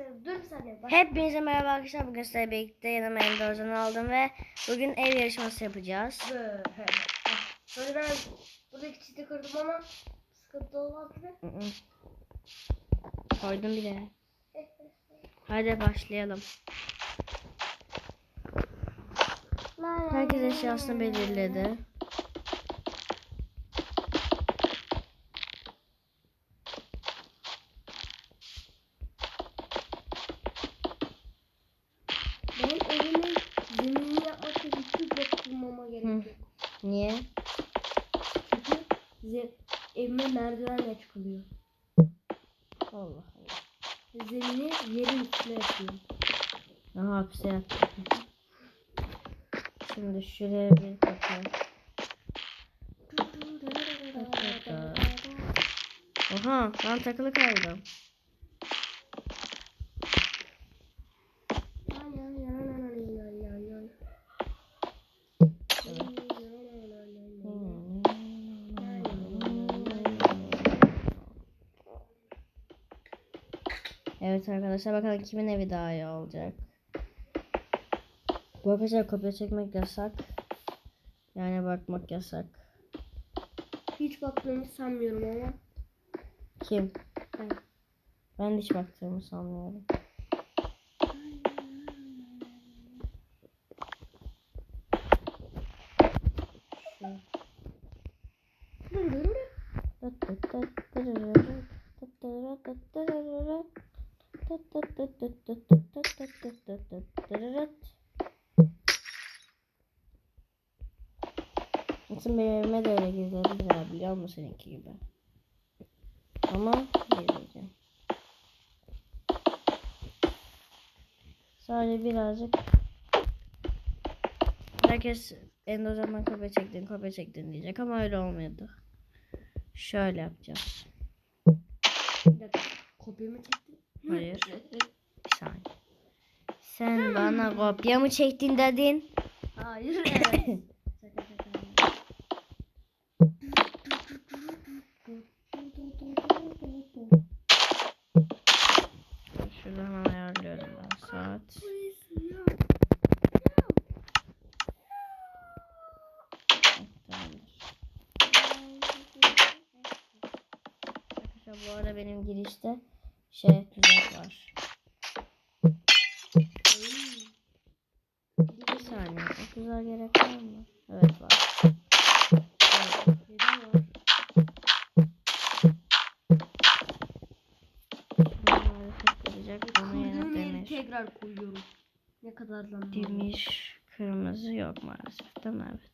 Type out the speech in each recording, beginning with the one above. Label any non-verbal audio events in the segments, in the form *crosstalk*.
başlayalım. Dur bir saniye. Bak. Hepinize merhaba arkadaşlar. Bugün sizlerle birlikte yanıma Ender Ozan'ı aldım ve bugün ev yarışması yapacağız. Böyle. Böyle ben buradaki çiti kırdım ama sıkıntı olmaz mı? Koydum bile. Hadi başlayalım. Herkes eşyasını belirledi. Benim evimin zeminini yapmak için hiçbir blok kurmama gerek Hı. yok. Niye? Çünkü ze evime merdivenle çıkılıyor. Allah Allah. Zemini yerin üstüne yapıyorum. Aha hapse yaptık. Şimdi şuraya bir kapı. Oha ben takılı kaldım. Evet arkadaşlar bakalım kimin evi daha iyi olacak. Bu arkadaşlar kopya çekmek yasak. Yani bakmak yasak. Hiç baktığımı sanmıyorum ama. Kim? Ben. Ben de hiç baktığımı sanmıyorum. Aslında benim evime de öyle gizlediler biliyor musun seninki gibi. Ama gizleyeceğim. Sadece birazcık herkes endozondan kopya çektin kopya çektin diyecek ama öyle olmuyordu. Şöyle yapacağız. Bir dakika. Hayır. Bir saniye. Sen bana kopya mı çektin dedin? Hayır evet. *coughs* Şuradan ayarlıyorum ben saat. Arkadaşlar bu arada benim girişte şey tuzak var. Bir saniye. O tuzağa gerek var mı? Evet var. Evet. Var? Tekrar koyuyorum. Ne kadar zaman? Demir kırmızı yok maalesef değil mi? Evet.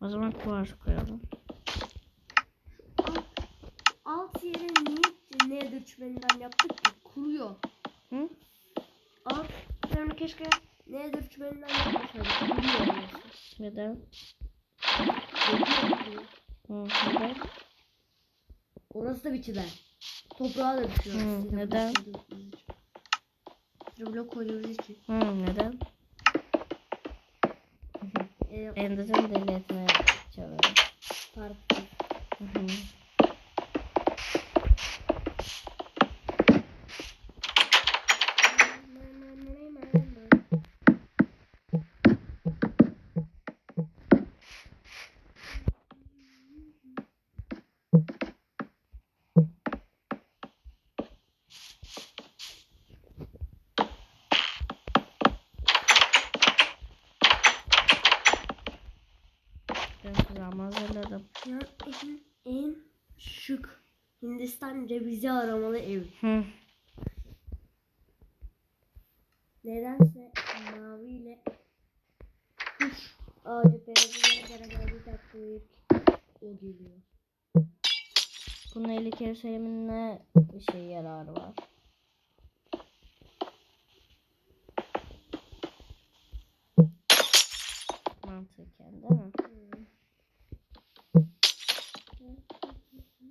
O zaman kuvars koyalım. Alt yeri niye nether çümeninden yaptık ki? Kuruyor. Hı? Alt yerini keşke nether çümeninden yapmasaydık. Orası. Neden? Hı, neden? Orası da bir çimen. Toprağa da düşüyor. Hı, neden? blok koyduğumuz için. Hı, neden? Endozonu deli etmeye çalışıyorum. farklı. Hı hı. Ben tuzağımı hazırladım. Ya en, en şık Hindistan cevizi aramalı ev. Hı. Nedense maviyle kuş ağacı beyazıyla beraber bir taklayıp o geliyor. Bunun 50 kere söylemenin ne şey yararı var? Mantıken değil mi?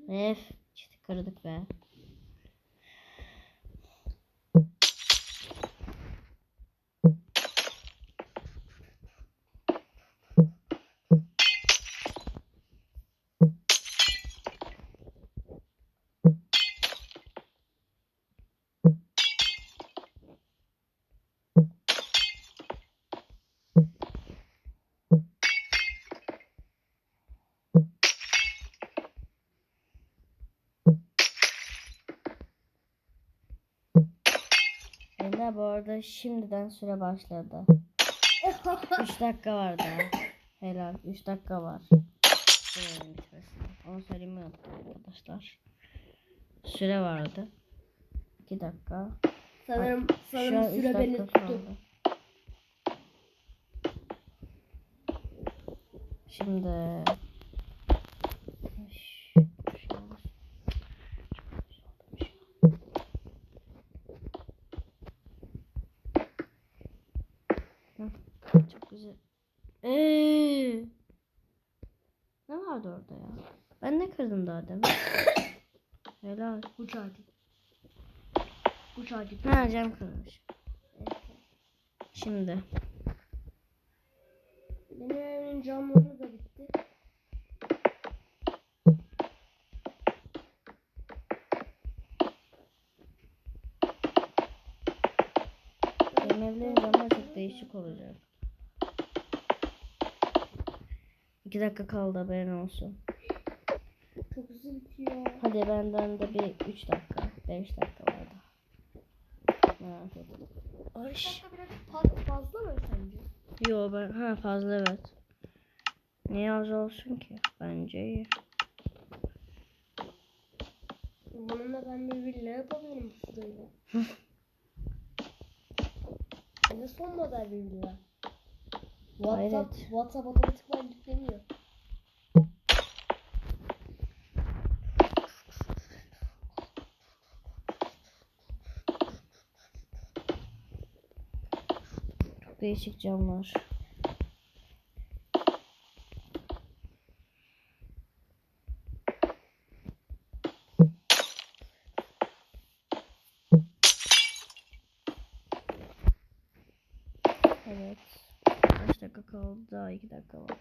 Ef, çiti kırdık be. Ela bu arada şimdiden süre başladı. *laughs* 3 dakika var daha. Helal. 3 dakika var. Sürenin bitmesine. Onu söylemeyi unuttum arkadaşlar. Süre vardı. 2 dakika. sanırım an sanırım 3 süre beni tuttu. Şimdi Şu an- Hı, Çok güzel. Ee, ne vardı orada ya? Ben ne kırdım daha demin? Helal. Uç hadi. Uç hadi. Ha cam kırmış. Şimdi. Benim evimin camları da bitti. Benim evlerin camları çok değişik olacak. İki dakika kaldı haberin olsun. Çok hızlı bitiyor. Hadi benden de bir üç dakika. Beş dakika 5. fazla ben ha fazla evet. Niye az olsun ki? Bence iyi. Bununla ben bir villa yapabilirim şurayla. Ne son model bir villa? WhatsApp, WhatsApp'a bir tık Değişik camlar. Evet. Kaç dakika kaldı? Daha iki dakika var.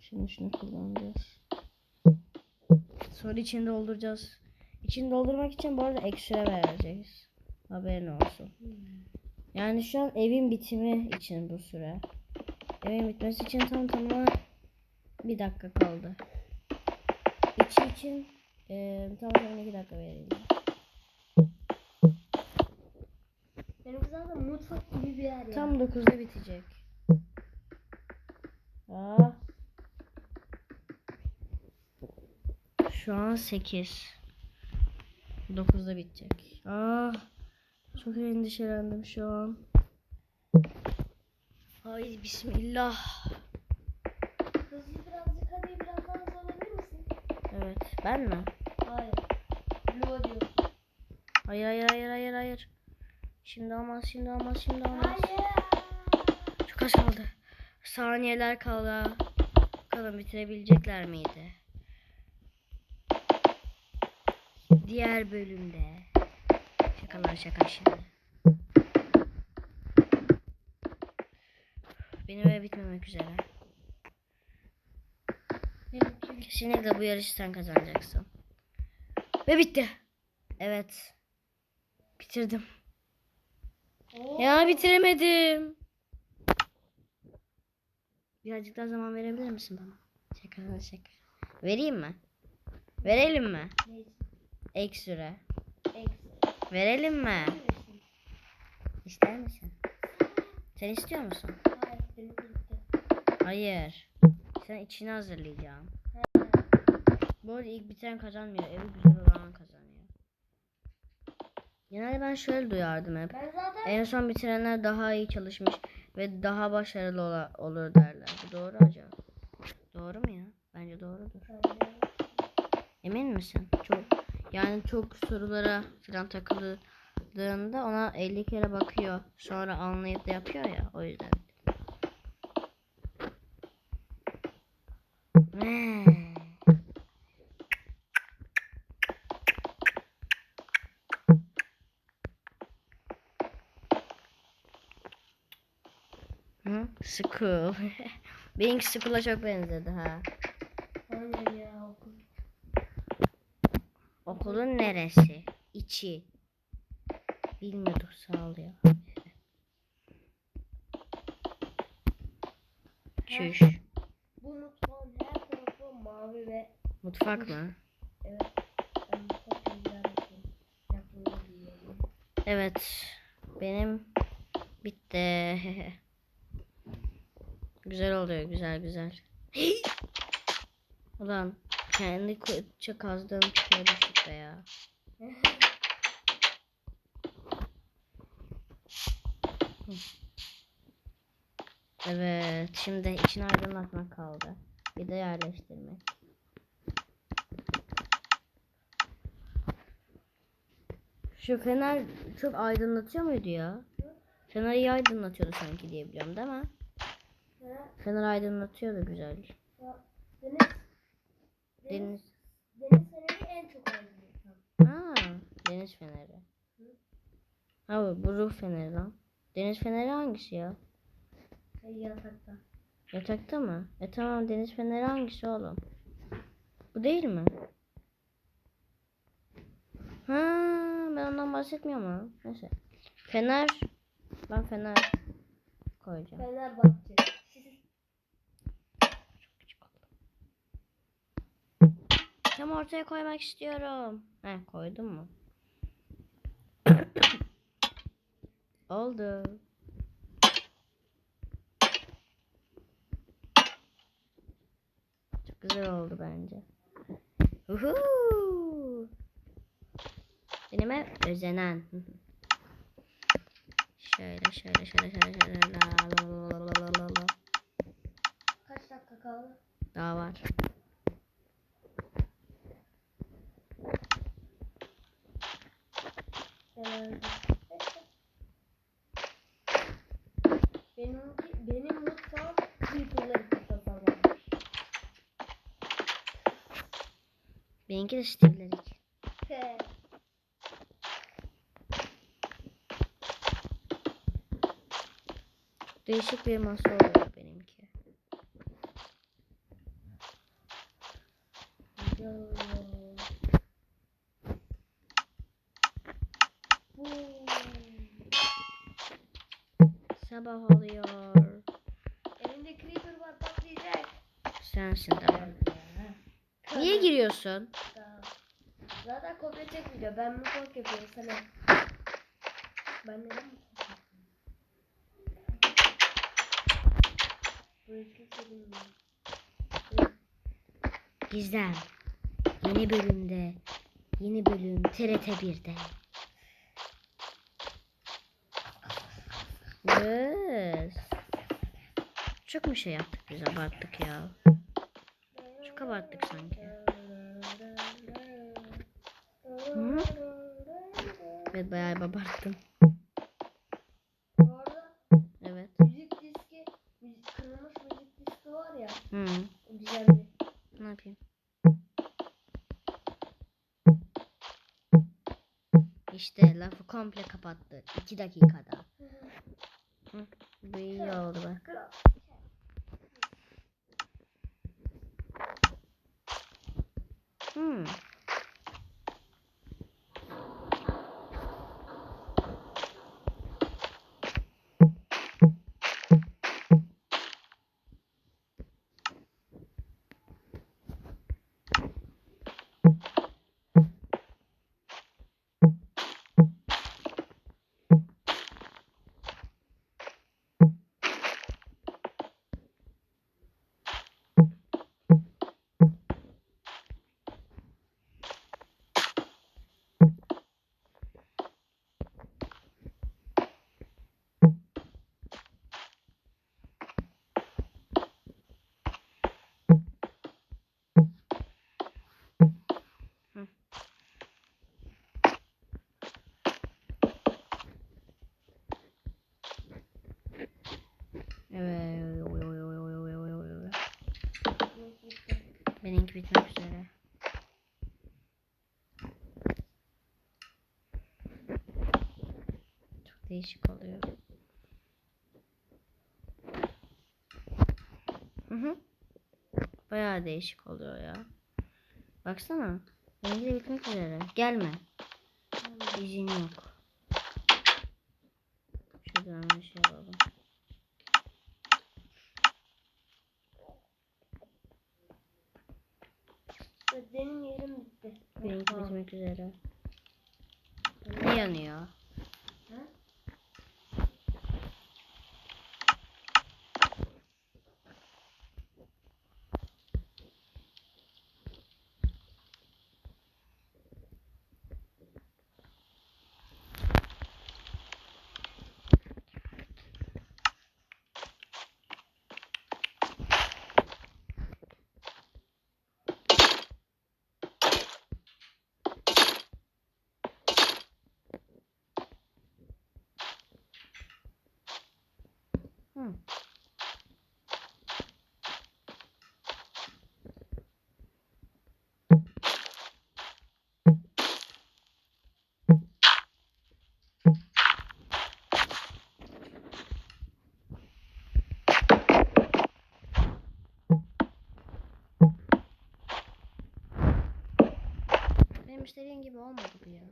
Şimdi şunu kullanacağız. Sonra içini dolduracağız. İçini doldurmak için bu arada ekstra vereceğiz. Haberin olsun. Yani şu an evin bitimi için bu süre. Evin bitmesi için tam tamına bir dakika kaldı. İçi için eee tam tamına iki dakika vereyim. Benimki zaten mutfak gibi bir yer ya. Tam 9'da bitecek. Aa. Şu an 8. 9'da bitecek. Aa. Çok endişelendim şu an. Ay bismillah. Hızlı birazcık hadi biraz daha olabilir misin? Evet. Ben mi? Hayır. Blue diyor. Hayır hayır hayır hayır hayır. Şimdi olmaz şimdi olmaz şimdi. Hayır. Çok az kaldı. Saniyeler kala. Bakalım bitirebilecekler miydi? Diğer bölümde. Şakalar şaka şimdi. Benim ev bitmemek üzere. Kesinlikle bu yarışı sen kazanacaksın. Ve bitti. Evet. Bitirdim. Oo. Ya bitiremedim. Birazcık daha zaman verebilir misin bana? Şaka şaka. Vereyim mi? Verelim mi? Neyse. Ek süre. Eksi. Verelim mi? İster misin? Sen istiyor musun? Hayır. Benimki bitti. Hayır. Sen içini hazırlayacağım. Bu arada ilk bitiren kazanmıyor. Evi güzel olan kazanıyor. Genelde ben şöyle duyardım hep. Ben zaten En son bitirenler daha iyi çalışmış ve daha başarılı ola- olur derler. Bu doğru acaba? Doğru mu ya? Bence doğrudur. Emin misin? Çok yani çok sorulara falan takıldığında ona 50 kere bakıyor. Sonra anlayıp da yapıyor ya. O yüzden. Hı? School. *laughs* Benimki School'a çok benzedi ha. Hayır ya okul. Okulun neresi? İçi. Bilmiyorduk sağ ol ya. Çüş. Bu mutfağın her tarafı mavi ve Mutfak mı? evet. Evet. Benim bitti. *laughs* güzel oluyor güzel güzel. *gasps* Ulan kendi kuyuça kazdığım çukura düştük be ya. Evet şimdi içini aydınlatmak kaldı. Bir de yerleştirmek. Şu fener çok aydınlatıyor muydu ya? Fener iyi aydınlatıyordu sanki diye biliyorum değil mi? Fener aydınlatıyordu güzel. ha, Deniz, Deniz. feneri en çok aydınlatan. Ha, deniz feneri. Ha bu, bu ruh feneri lan. Deniz feneri hangisi ya? Yatakta. Yatakta mı? E tamam deniz feneri hangisi oğlum? Bu değil mi? Ha, ben ondan bahsetmiyorum ama. Neyse. Fener. Ben fener koyacağım. Fenerbahçe. Tam ortaya koymak istiyorum. Heh koydum mu? *coughs* Oldu. Çok güzel oldu bence. Uhu. Benim özenen. şöyle şöyle şöyle şöyle şöyle. La, la, la, la, la, la. Kaç dakika kaldı? Daha var. Benim, benim mutfağım creeper'ları tasarlamış. Benimki de Steve'ler için. He. Değişik bir masa oluyor benimki. Güzel oluyor. Bu. Sabah oluyor. Elinde creeper var patlayacak. Sensin tamam. Niye giriyorsun? Zaten kopya çekmiyor. Ben mi kork yapıyorum sana? Ben neden. Gizem. Yeni bölümde. Yeni bölüm TRT 1'de. Yes. Çok mu şey yaptık biz abarttık ya. Çok abarttık sanki. Hı? Evet bayağı abarttım. Evet. müzik diski, müzik, kırılmış müzik diski var ya. Hı. O güzeldi. Ne yapayım? İşte lafı komple kapattı. 2 dakikada. Hı. Bu iyi oldu be. Benimki bitmek üzere. Çok değişik oluyor. Hı hı. Bayağı değişik oluyor ya. Baksana. Benimki de bitmek üzere. Gelme. İzin yok. Şuradan bir şey alalım. Ve Benim yerim bitti. Benimki Tamam. bitmek üzere. Ne yanıyor? Ha? Hı. İstediğim gibi olmadı bu ya.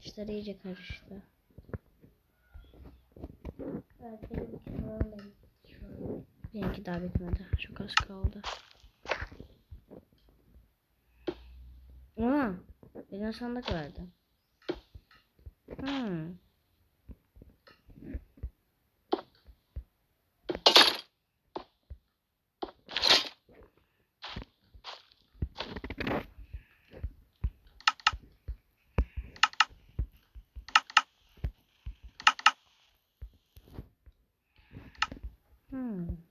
İşler iyice karıştı. Evet benim. Benimki daha bitmedi. Çok az kaldı. Aa, birine sandık verdi. Hmm. Hmm.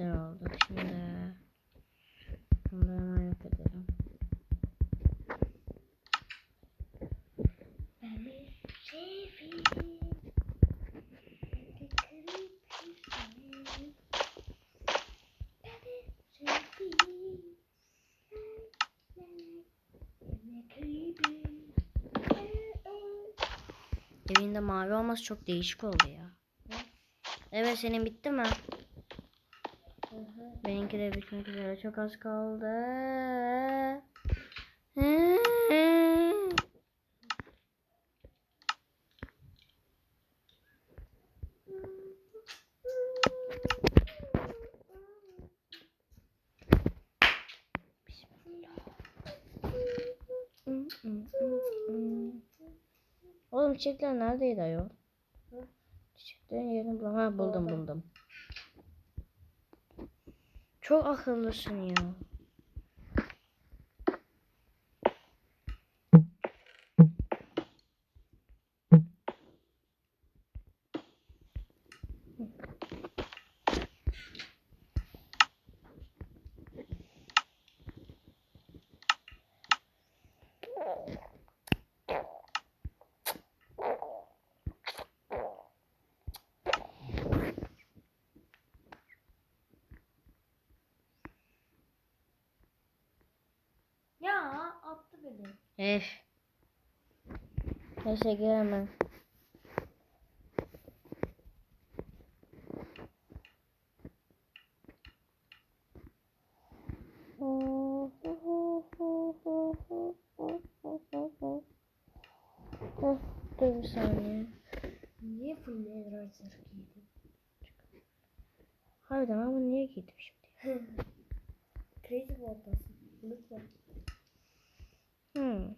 Güzel oldu. Şimdi bunu hemen yok edelim. Evinde mavi olması çok değişik oldu ya. Evet senin bitti mi? Benimki de bitmek üzere. Çok az kaldı. Oğlum çiçekler neredeydi ayol? Çiçeklerin yerini bulam. Ha buldum buldum. Çok akıllısın ya. Beni. Ef. Neyse gel hemen. Heh, Dur bir saniye. Niye full nether zırh giydin? Harbiden ama niye giydim şimdi? Creative ortasın. Lütfen. Hmm.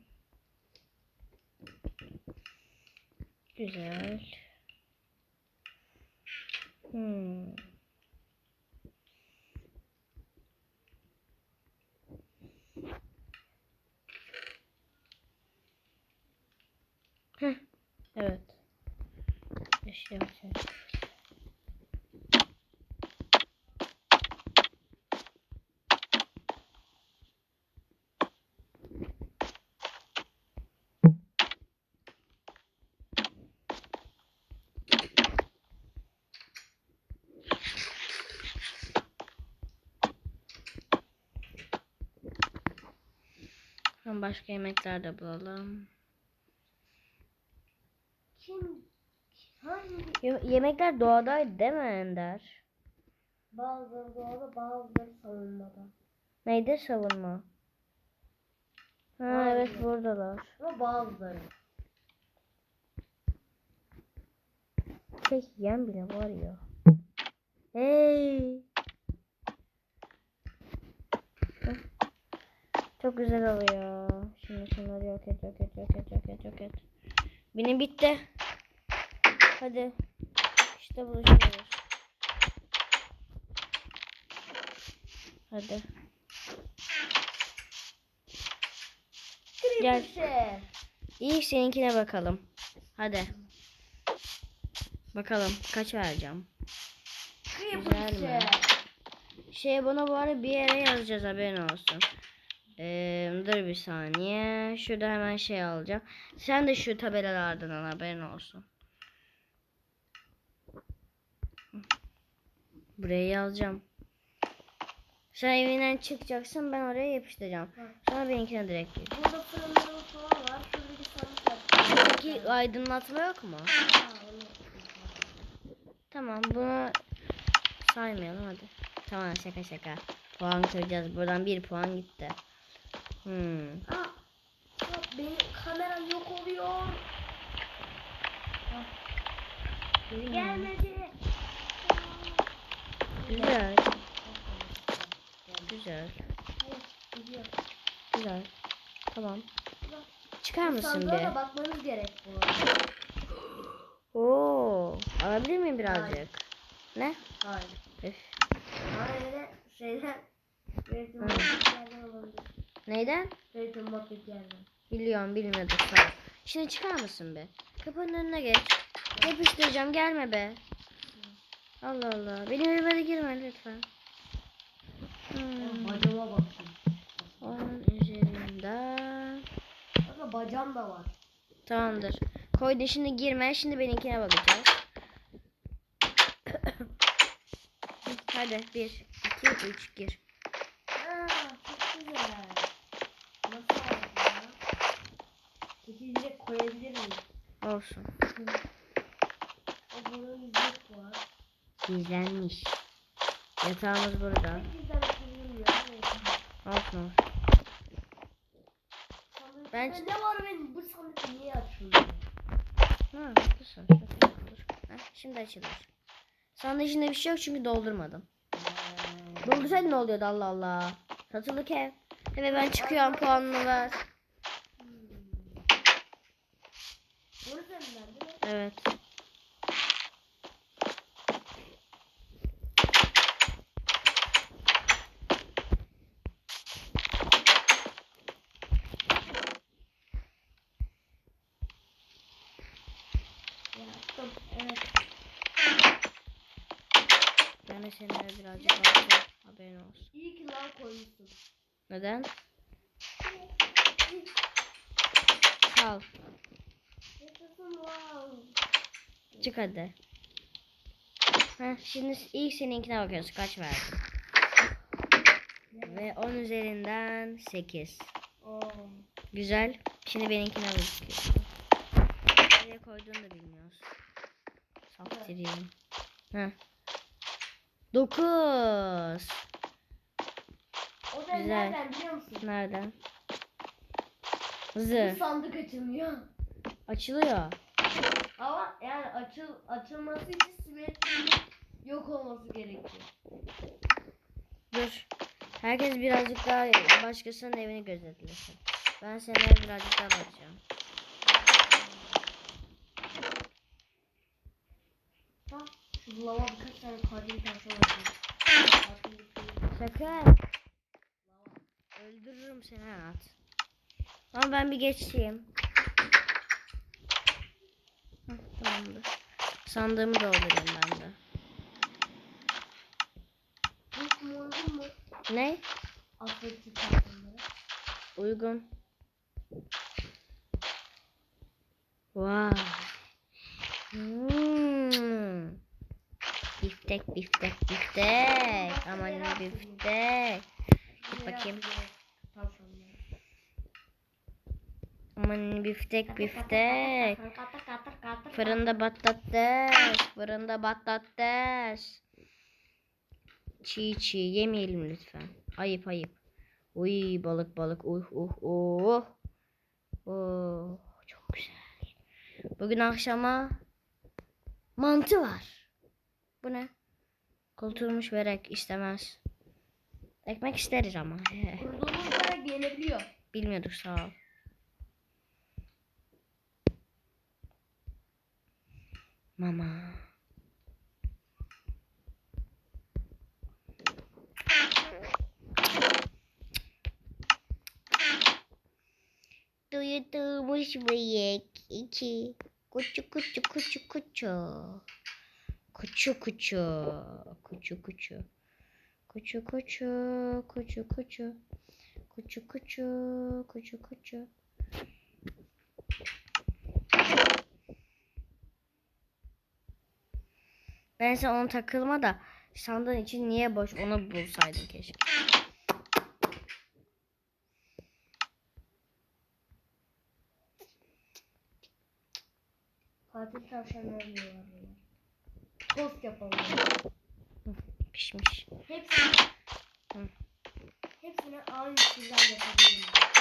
Güzel. Hmm. Heh. Evet. Bir. Başka yemekler de bulalım. Kim? Hangi? Ye- yemekler doğadaydı değil mi Ender? Bazıları doğada bazıları savunmada. Neydi savunma? Ha Hayır. evet buradalar. Ama bazıları. Şey yiyen bile var ya. Hey. Çok güzel oluyor. Şimdi şunları yok et yok et yok et yok et yok et. Benim bitti. Hadi. İşte buluşuyoruz. Hadi. Gel. İyi seninkine bakalım. Hadi. Bakalım kaç vereceğim. Güzel mi? Şey bunu bu arada bir yere yazacağız haberin olsun. Ee, dur bir saniye. Şurada hemen şey alacağım. Sen de şu tabelalardan al haberin olsun. Buraya yazacağım. Sen evinden çıkacaksın ben oraya yapıştıracağım. Sonra benimkine direkt gir. Burada fırınların falan var. Şurada bir sandık yaptım. Peki aydınlatma yok mu? Ha, Tamam bunu saymayalım hadi. Tamam şaka şaka. Puan kıracağız. Buradan bir puan gitti. Hmm. Aa, benim kameram yok oluyor. Geri gelmedi. Güzel. Güzel. Güzel. Tamam. Çıkar mısın Sandığa da bakmanız gerek bu. Oo, alabilir miyim birazcık? Ne? Hayır. Üf. Hayır şeyler. Zeytin Neyden? Zeytin muhabbetlerden. Biliyorum bilmiyorduk sağ ol. Şimdi çıkar mısın be? Kapının önüne geç. Yapıştıracağım gelme be. Allah Allah. Benim evime de girme lütfen. Hmm. Bacama bakayım. Onun üzerinden. Bakın bacam da var. Tamamdır. Koydun şimdi girme. Şimdi benimkine bakacağız. *coughs* Hadi bir, iki, üç gir. Aa, çok güzel. Nasıl aldın ya? Çekilecek koyabilir miyim? Olsun. O bunun yüzük var. Gizlenmiş. Yatağımız burada. Olsun. Ben-. Ne var benim? Bu sandık niye açılmıyor? Ha, haklısın. Şöyle olur. Heh, şimdi açılır. Sandığın içinde bir şey yok çünkü doldurmadım. Doldursaydın ne oluyordu Allah Allah. Satılık ev. Evet ben çıkıyorum puanını ver. Bunu senden değil mi? Evet. Yaptım. Evet. Ben de senin eve birazcık alacağım. Haberin olsun. İyi ki lan koymuşsun. Yaşasın wow. Çık hadi. Heh, şimdi ilk seninkine bakıyoruz. Kaç verdin? Ve 10 üzerinden 8. Oo. Güzel. Şimdi benimkine bakıyoruz. Nereye koyduğunu da bilmiyoruz. Saptırayım. Heh. 9. Güzel. nereden biliyor musun? Nereden? Bu Zı. sandık açılmıyor. Açılıyor. Ama yani açıl açılması için simetrinin yok olması gerekiyor. Dur. Herkes birazcık daha başkasının evini gözetlesin. Ben senin eve birazcık daha bakacağım. Ha, şu lava birkaç tane kalbim tersi olacak. Öldürürüm seni at. Ama ben bir geçeyim. Tamamdır. Sandığımı doldurayım ben de. Ne? Uygun. Vay. Hmm. Biftek, biftek, biftek. Aman biftek. Dur bakayım. Tavşanlar. Aman biftek, biftek. Fırında patates. Fırında patates. Çiğ çiğ yemeyelim lütfen. Ayıp ayıp. Uy balık balık. Uh uh uh. Oh, çok güzel. Bugün akşama mantı var. Bu ne? Kurtulmuş verek istemez. Ekmek isteriz ama. Kurduğumuz gelebiliyor. Bilmiyorduk sağ ol. 妈妈。嘟一嘟，为什么也一起咕啾咕啾咕啾咕啾，咕啾咕啾，咕啾咕啾，咕啾咕啾，咕啾咕啾，咕啾咕啾，咕啾咕啾。Ben sen onu takılma da sandığın için niye boş onu bulsaydın keşke. Katil tavşanlar yiyorlar bunlar. Tost yapalım. Pişmiş. Hepsini, Hı. hepsini aynı güzel yapabilirim.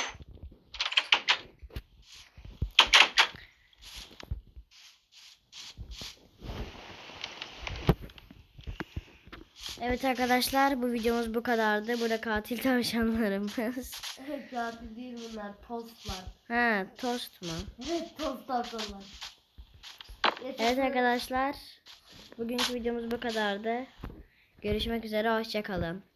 Evet arkadaşlar bu videomuz bu kadardı. Burada katil tavşanlarımız. Katil değil bunlar. Tostlar. ha tost mu? Evet tost tavşanlar. Evet arkadaşlar. Bugünkü videomuz bu kadardı. Görüşmek üzere. Hoşçakalın.